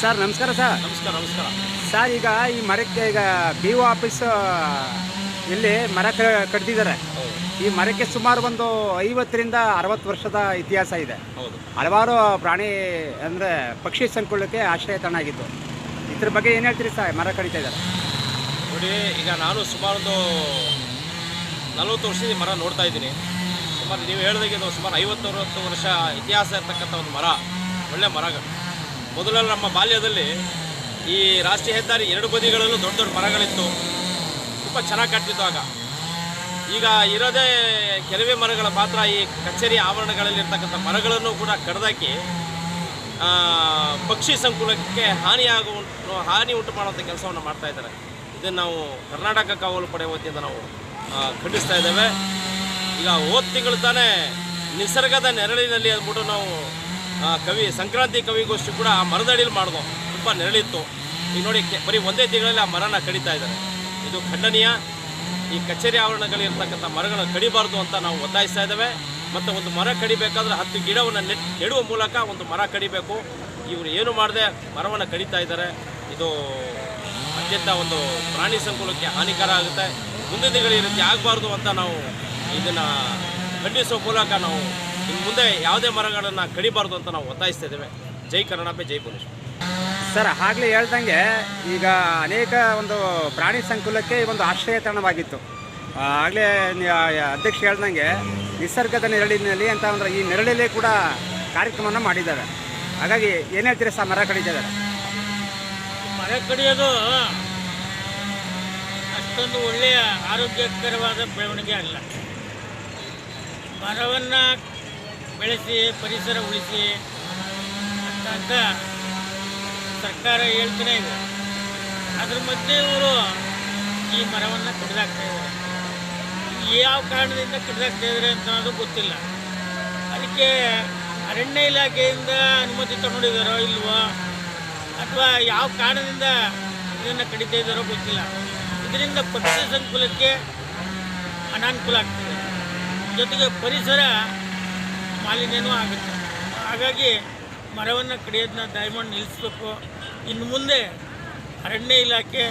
Sir ನಮಸ್ಕಾರ sir. ನಮಸ್ಕಾರ ನಮಸ್ಕಾರ. ಸರ್ ಈಗ ಈ ಮರಕ್ಕೆ ಈಗ ಬಿ ಒ ಆಫೀಸ್ ಇಲ್ಲಿ ಮರ ಕಟ್ತಿದ್ದಾರೆ ಕಡ್ದಿದ್ದಾರೆ ಈ ಮರಕ್ಕೆ ಸುಮಾರು ಒಂದು ಐವತ್ತರಿಂದ ಅರವತ್ತು ವರ್ಷದ ಇತಿಹಾಸ ಇದೆ. ಹೌದು. ಹಲವಾರು ಪ್ರಾಣಿ ಅಂದರೆ ಪಕ್ಷಿ ಸಂಕುಲಕ್ಕೆ ಆಶ್ರಯ ತಾಣ ಆಗಿತ್ತು ಇದ್ರ ಬಗ್ಗೆ ಏನು ಹೇಳ್ತೀರಿ ಸರ್ ಮರ ಕಡಿತಾ ಇದ್ದಾರೆ? ನೋಡಿ ಈಗ ನಾನು ಸುಮಾರು ಒಂದು ನಲವತ್ತು ವರ್ಷ ಈ ಮರ ನೋಡ್ತಾ ಇದ್ದೀನಿ. ಸುಮಾರು ನೀವು ಹೇಳಿದಾಗೆ ಸುಮಾರು ಐವತ್ತು ಅರವತ್ತು ವರ್ಷ ಇತಿಹಾಸ ಇರ್ತಕ್ಕಂಥ ಒಂದು ಮರ ಒಳ್ಳೆ ಮರಗಳು ಮೊದಲೆಲ್ಲ ನಮ್ಮ ಬಾಲ್ಯದಲ್ಲಿ ಈ ರಾಷ್ಟ್ರೀಯ ಹೆದ್ದಾರಿ ಎರಡು ಬದಿಗಳಲ್ಲೂ ದೊಡ್ಡ ದೊಡ್ಡ ಮರಗಳಿತ್ತು. ತುಂಬ ಚೆನ್ನಾಗಿ ಕಟ್ಟಿತ್ತು ಆಗ. ಈಗ ಇರೋದೇ ಕೆಲವೇ ಮರಗಳ ಪಾತ್ರ ಈ ಕಚೇರಿ ಆವರಣಗಳಲ್ಲಿ ಇರ್ತಕ್ಕಂಥ ಮರಗಳನ್ನು ಕೂಡ ಕಡ್ದಾಕಿ ಪಕ್ಷಿ ಸಂಕುಲಕ್ಕೆ ಹಾನಿಯಾಗುವ ಹಾನಿ ಉಂಟು ಮಾಡುವಂಥ ಕೆಲಸವನ್ನು ಮಾಡ್ತಾ ಇದ್ದಾರೆ. ಇದನ್ನು ನಾವು ಕರ್ನಾಟಕ ಕಾವಲು ಪಡೆ ವತಿಯಿಂದ ನಾವು ಖಂಡಿಸ್ತಾ ಇದ್ದೇವೆ. ಈಗ ಹೋದ ತಿಂಗಳು ತಾನೇ ನಿಸರ್ಗದ ನೆರಳಿನಲ್ಲಿ ಅದ್ಬಿಟ್ಟು ನಾವು ಕವಿ, ಸಂಕ್ರಾಂತಿ ಕವಿಗೋಷ್ಠಿ ಕೂಡ ಆ ಮರದಡಿಯಲ್ಲಿ ಮಾಡಿದ್ವು ತುಂಬ ನೆರಳಿತ್ತು. ಈಗ ನೋಡಿ ಬರೀ ಒಂದೇ ತಿಂಗಳಲ್ಲಿ ಆ ಮರನ ಕಡಿತಾ ಇದ್ದಾರೆ. ಇದು ಖಂಡನೀಯ. ಈ ಕಚೇರಿ ಆವರಣಗಳಲ್ಲಿ ಇರ್ತಕ್ಕಂಥ ಮರಗಳನ್ನು ಕಡಿಬಾರ್ದು ಅಂತ ನಾವು ಒತ್ತಾಯಿಸ್ತಾ ಇದ್ದೇವೆ. ಮತ್ತು ಒಂದು ಮರ ಕಡಿಬೇಕಾದ್ರೆ ಹತ್ತು ಗಿಡವನ್ನು ನೆಟ್, ನೆಡುವ ಮೂಲಕ ಒಂದು ಮರ ಕಡಿಬೇಕು. ಇವರು ಏನು ಮಾಡದೆ, ಮರವನ್ನು ಕಡಿತಾ ಇದ್ದಾರೆ. ಇದು ಅತ್ಯಂತ ಒಂದು ಪ್ರಾಣಿ ಸಂಕುಲಕ್ಕೆ ಹಾನಿಕರ ಆಗುತ್ತೆ. ಮುಂದಿನ ದಿನಗಳು ಈ ರೀತಿ ಆಗಬಾರ್ದು ಅಂತ ನಾವು ಇದನ್ನು ಖಂಡಿಸುವ ಮೂಲಕ ನಾವು ಇನ್ನು ಮುಂದೆ ಯಾವುದೇ ಮರಗಳನ್ನು ಕಡಿಬಾರ್ದು ಅಂತ ನಾವು ಒತ್ತಾಯಿಸ್ತಾ ಇದ್ದೇವೆ. ಜೈ ಕರ್ನಾಟಕ ಜೈ ಪೊಲೀಸ್ ಸರ್ ಆಗಲೇ ಹೇಳ್ದಂಗೆ ಈಗ ಅನೇಕ ಒಂದು ಪ್ರಾಣಿ ಸಂಕುಲಕ್ಕೆ ಈ ಒಂದು ಆಶ್ರಯ ತಾಣವಾಗಿತ್ತು ಆಗಲೇ ಅಧ್ಯಕ್ಷ ಹೇಳ್ದಂಗೆ ನಿಸರ್ಗದ ನೆರಳಿನಲ್ಲಿ ಅಂತ ಅಂದ್ರೆ ಈ ನೆರಳಲ್ಲೇ ಕೂಡ ಕಾರ್ಯಕ್ರಮವನ್ನು ಮಾಡಿದ್ದಾರೆ. ಹಾಗಾಗಿ ಏನು ಹೇಳ್ತೀರಿ ಸರ್ ಮರ ಕಡಿತಿದ್ದಾರೆ ಮರ ಕಡಿಯೋದು ಅಷ್ಟೊಂದು ಒಳ್ಳೆಯ ಆರೋಗ್ಯಕರವಾದ ಬೆಳವಣಿಗೆ ಅಲ್ಲ. ಮರವನ್ನು ಬೆಳೆಸಿ, ಪರಿಸರ ಉಳಿಸಿ ಅಂತ ಅಂತ ಸರ್ಕಾರ ಹೇಳ್ತಾನೆ ಇದೆ. ಅದ್ರ ಮಧ್ಯೆ ಇವರು ಈ ಮರವನ್ನು ಕಡಿದಾಕ್ತಾ ಇದ್ದಾರೆ. ಯಾವ ಕಾರಣದಿಂದ ಕಡಿದಾಕ್ತಾ ಇದ್ದಾರೆ ಅಂತ ಅನ್ನೋದು ಗೊತ್ತಿಲ್ಲ. ಅದಕ್ಕೆ ಅರಣ್ಯ ಇಲಾಖೆಯಿಂದ ಅನುಮತಿ ತಗೊಂಡಿದ್ದಾರೋ ಇಲ್ವೋ, ಅಥವಾ ಯಾವ ಕಾರಣದಿಂದ ಇದನ್ನು ಕಡಿತಾ ಇದ್ದಾರೋ ಗೊತ್ತಿಲ್ಲ. ಇದರಿಂದ ಪಕ್ಷಿ ಸಂಕುಲಕ್ಕೆ ಅನಾನುಕೂಲ ಆಗ್ತದೆ. ಜೊತೆಗೆ ಪರಿಸರ ಮಾಲಿನ್ಯನೂ ಆಗುತ್ತೆ. ಹಾಗಾಗಿ ಮರವನ್ನು ಕಡಿಯೋದನ್ನ ದಯಮಾಡಿ ನಿಲ್ಲಿಸ್ಬೇಕು. ಇನ್ನು ಮುಂದೆ ಅರಣ್ಯ ಇಲಾಖೆ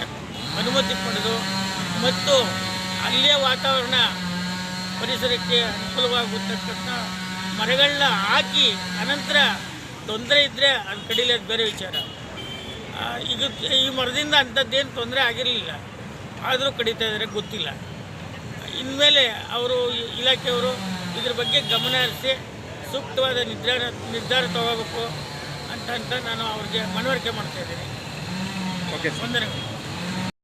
ಅನುಮತಿ ಪಡೆದು ಮತ್ತು ಅಲ್ಲಿಯ ವಾತಾವರಣ ಪರಿಸರಕ್ಕೆ ಅನುಕೂಲವಾಗುತ್ತಕ್ಕಂಥ ಮರಗಳನ್ನ ಹಾಕಿ ಅನಂತರ ತೊಂದರೆ ಇದ್ದರೆ ಅದು ಕಡಿಲಿದ್ದು ಬೇರೆ ವಿಚಾರ. ಇದು ಈ ಮರದಿಂದ ಅಂಥದ್ದೇನು ತೊಂದರೆ ಆಗಿರಲಿಲ್ಲ. ಆದರೂ ಕಡಿತಾ ಇದ್ದಾರೆ ಗೊತ್ತಿಲ್ಲ. ಇನ್ಮೇಲೆ ಅವರು ಇಲಾಖೆಯವರು ಇದ್ರ ಬಗ್ಗೆ ಗಮನ ಹರಿಸಿ ಸೂಕ್ತವಾದ ನಿರ್ಧಾರ ನಿರ್ಧಾರ ತಗೋಬೇಕು ಅಂತ ಅಂತ ನಾನು ಅವ್ರಿಗೆ ಮನವರಿಕೆ ಮಾಡ್ತಾ ಇದ್ದೀನಿ. ಓಕೆ ವಂದನೆಗಳು.